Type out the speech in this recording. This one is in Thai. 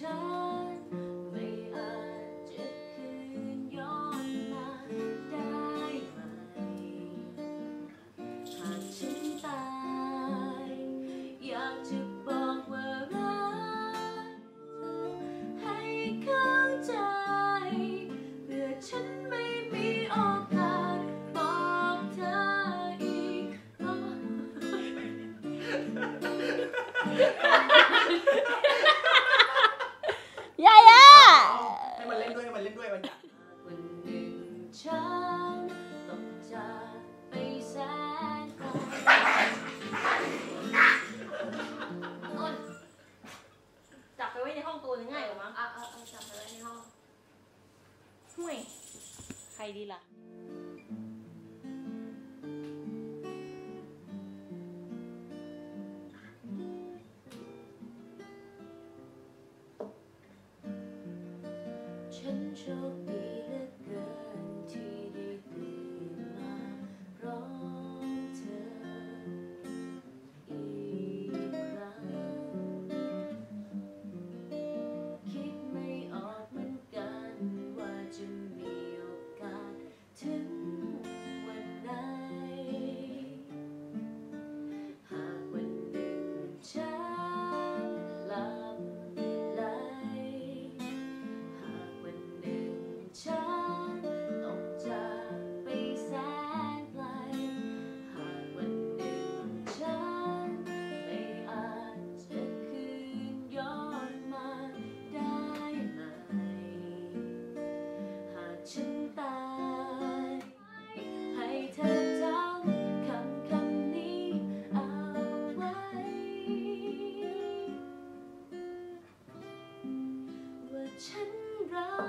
child. ล่นด้วยมันเล่นด้วยมันอยาวันหนึ่งฉันต้องจากไปแสนไกนจับไปไว้ในห้องตัวหนึงง่ายกว่ามั้ง อะอาเจับไปไว้ในห้อง ห่วย ใครดีล่ะ อเฉันรัก